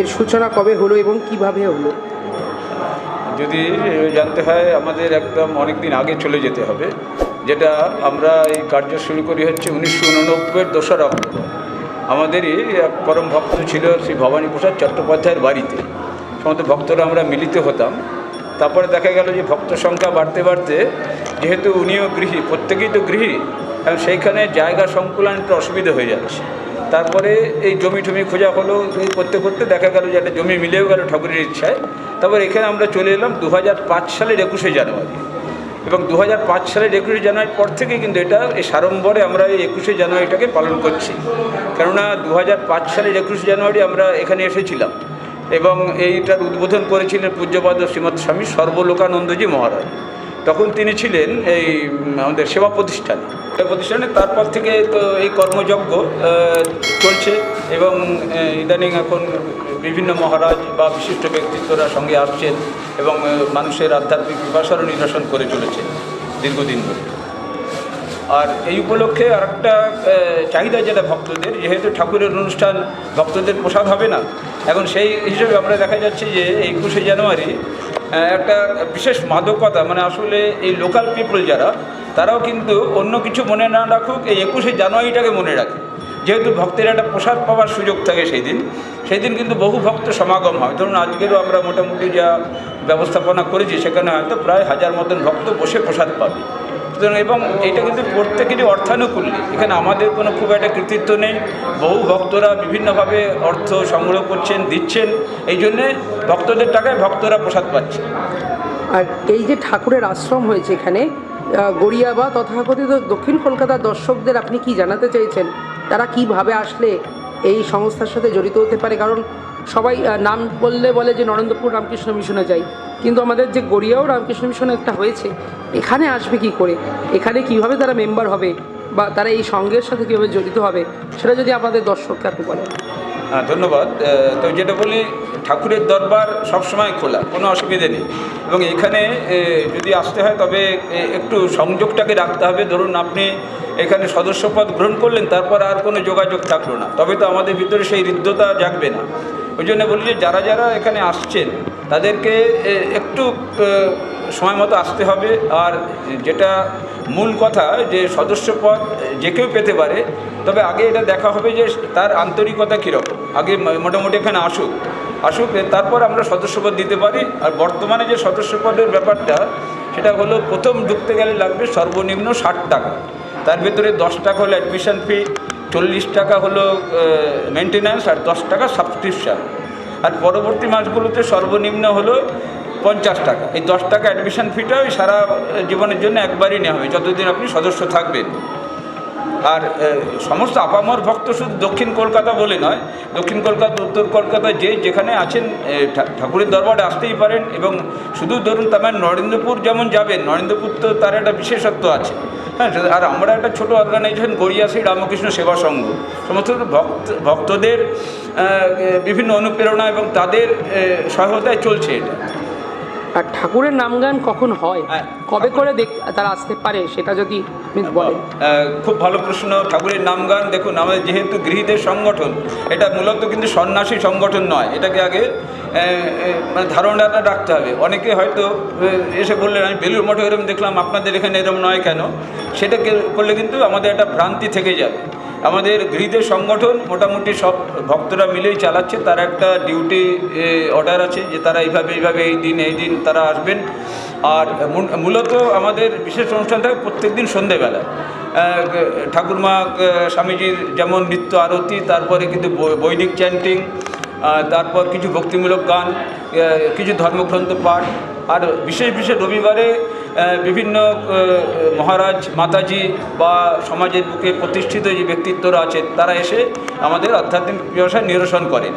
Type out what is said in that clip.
এর সূচনা কবে হলো এবং কীভাবে হলো? যদি জানতে হয়, আমাদের একদম অনেক দিন আগে চলে যেতে হবে, যেটা আমরা এই কার্য শুরু করি হচ্ছে উনিশশো উননব্বইয়ের দোসরা অক্টোবর। আমাদেরই এক পরম ভক্ত ছিল শ্রী ভবানী প্রসাদ চট্টোপাধ্যায়ের বাড়িতে। সমস্ত ভক্তরা আমরা মিলিত হতাম। তারপরে দেখা গেল যে ভক্ত সংখ্যা বাড়তে বাড়তে, যেহেতু উনিও গৃহী, প্রত্যেকেই তো গৃহী এবং সেইখানে জায়গা সংকুলন একটু অসুবিধা হয়ে যাচ্ছে। তারপরে এই জমি টমি খোঁজা হলো করতে করতে দেখা গেল যে একটা জমি মিলেও গেল ঠাকুরের ইচ্ছায়। তারপর এখানে আমরা চলে এলাম দু হাজার পাঁচ সালের একুশে জানুয়ারি। এবং দু হাজার পাঁচ সালের একুশে জানুয়ারির পর থেকে কিন্তু এটা এই সাড়ম্বরে আমরা এই একুশে জানুয়ারিটাকে পালন করছি। কেননা দু হাজার পাঁচ সালের একুশে জানুয়ারি আমরা এখানে এসেছিলাম এবং এইটার উদ্বোধন করেছিলেন পূজ্যপাদ শ্রীমৎ স্বামী সর্বলোকানন্দজি মহারাজ। তখন তিনি ছিলেন এই আমাদের সেবা প্রতিষ্ঠানে। প্রতিষ্ঠানে তারপর থেকে তো এই কর্মযজ্ঞ চলছে এবং ইদানিং এখন বিভিন্ন মহারাজ বা বিশিষ্ট ব্যক্তিত্বরা সঙ্গে আসছেন এবং মানুষের আধ্যাত্মিক বিভাষারও নিরসন করে চলেছে দীর্ঘদিন ধরে। আর এই উপলক্ষে আরেকটা আহ, চাহিদা যেটা ভক্তদের যেহেতু ঠাকুরের অনুষ্ঠান ভক্তদের প্রসাদ হবে না এখন সেই হিসেবে আমরা দেখা যাচ্ছে যে একুশে জানুয়ারি একটা বিশেষ মাদকতা মানে আসলে এই লোকাল পিপল যারা, তারাও কিন্তু অন্য কিছু মনে না রাখুক, এই একুশে জানুয়ারিটাকে মনে রাখে। যেহেতু ভক্তের একটা প্রসাদ পাওয়ার সুযোগ থাকে সেই দিন সেই দিন কিন্তু বহু ভক্ত সমাগম হয়। ধরুন, আজকেরও আমরা মোটামুটি যা ব্যবস্থাপনা করেছি, সেখানে হয়তো প্রায় হাজার মতন ভক্ত বসে প্রসাদ পাবে। সুতরাং এবং এটা কিন্তু প্রত্যেকেরই অর্থানুকূল্য এখানে আমাদের কোনো খুব একটা কৃতিত্ব নেই। বহু ভক্তরা বিভিন্নভাবে অর্থ সংগ্রহ করছেন, দিচ্ছেন। এই জন্যে ভক্তদের টাকায় ভক্তরা প্রসাদ পাচ্ছে। আর এই যে ঠাকুরের আশ্রম হয়েছে এখানে গড়িয়া বা তথাকথিত দক্ষিণ কলকাতার দর্শকদের আপনি কি জানাতে চাইছেন? তারা কীভাবে আসলে এই সংস্থার সাথে জড়িত হতে পারে, কারণ সবাই নাম বললে বলে যে নরেন্দ্রপুর রামকৃষ্ণ মিশনে যাই। কিন্তু আমাদের যে গড়িয়াও রামকৃষ্ণ মিশন একটা হয়েছে, এখানে আসবে কি করে? এখানে কীভাবে তারা মেম্বার হবে? বা তারা এই সঙ্গের সাথে কীভাবে জড়িত হবে? সেটা যদি আমাদের দর্শককে আপনি বলেন। হ্যাঁ ধন্যবাদ। তো যেটা বলি ঠাকুরের দরবার সবসময় খোলা, কোনো অসুবিধে নেই। এবং এখানে যদি আসতে হয়, তবে একটু সংযোগটাকে রাখতে হবে। ধরুন, আপনি এখানে সদস্যপদ গ্রহণ করলেন, তারপর আর কোনো যোগাযোগ থাকল না। তবে তো আমাদের ভিতরে সেই হৃদ্যতা জাগবে না। ওই জন্য বলি যে যারা যারা এখানে আসছেন, তাদেরকে একটু সময় মতো আসতে হবে। আর যেটা মূল কথা, যে সদস্যপদ যে কেউ পেতে পারে, তবে আগে এটা দেখা হবে যে তার আন্তরিকতা কীরকম। আগে মোটামুটি এখানে আসুক। আসুক তারপর আমরা সদস্যপদ দিতে পারি। আর বর্তমানে যে সদস্যপদের ব্যাপারটা, সেটা হলো প্রথম ঢুকতে গেলে লাগবে সর্বনিম্ন ষাট টাকা। তার ভেতরে দশ টাকা হলো অ্যাডমিশন ফি চল্লিশ টাকা হলো মেনটেন্যান্স আর দশ টাকা সাবস্ক্রিপশান আর পরবর্তী মাসগুলোতে সর্বনিম্ন হলো পঞ্চাশ টাকা। এই দশ টাকা অ্যাডমিশন ফিটা ওই সারা জীবনের জন্য একবারই নেওয়া হবে, যতদিন আপনি সদস্য থাকবেন। আর সমস্ত আপামর ভক্ত শুধু দক্ষিণ কলকাতা বলে নয়, দক্ষিণ কলকাতা, উত্তর কলকাতা, যে যেখানে আছেন ঠাকুরের দরবারে আসতেই পারেন এবং শুধু ধরুন তার নরেন্দ্রপুর যেমন যাবেন, নরেন্দ্রপুর তো তার একটা বিশেষত্ব আছে। হ্যাঁ আর আমরা একটা ছোট অর্গানাইজেশন গড়িয়াশ্রী রামকৃষ্ণ সেবা সংঘ। সমস্ত ভক্ত, ভক্তদের বিভিন্ন অনুপ্রেরণা এবং তাদের সহায়তায় চলছে এটা। আর ঠাকুরের নামগান কখন হয়? হ্যাঁ, কবে করে দেখ তারা আসতে পারে সেটা যদি আপনি বলেন খুব ভালো প্রশ্ন। ঠাকুরের নামগান দেখুন আমাদের যেহেতু গৃহীদের সংগঠন এটা মূলত কিন্তু সন্ন্যাসী সংগঠন নয়। এটাকে আগে মানে ধারণাটা রাখতে হবে। অনেকে হয়তো এসে বললেন আমি বেলুর মঠে এরম দেখলাম আপনাদের এখানে এরম নয় কেন? সেটাকে করলে কিন্তু আমাদের একটা ভ্রান্তি থেকে যাবে। আমাদের গৃহীদের সংগঠন মোটামুটি সব ভক্তরা মিলেই চালাচ্ছে, তার একটা ডিউটি অর্ডার আছে যে তারা এইভাবে এইভাবে এই দিন এই দিন তারা আসবেন। আর মূলত আমাদের বিশেষ অনুষ্ঠান থাকে প্রত্যেক দিন সন্ধেবেলা ঠাকুরমা স্বামীজির যেমন নৃত্য আরতি, তারপরে কিন্তু বৈদিক চ্যান্টিং তারপর কিছু ভক্তিমূলক গান কিছু ধর্মগ্রন্থ পাঠ। আর বিশেষ বিশেষ রবিবারে বিভিন্ন মহারাজ মাতাজি বা সমাজের বুকে প্রতিষ্ঠিত যে ব্যক্তিত্বরা আছেন, তারা এসে আমাদের আধ্যাত্মিক ব্যবসায় নিরসন করেন।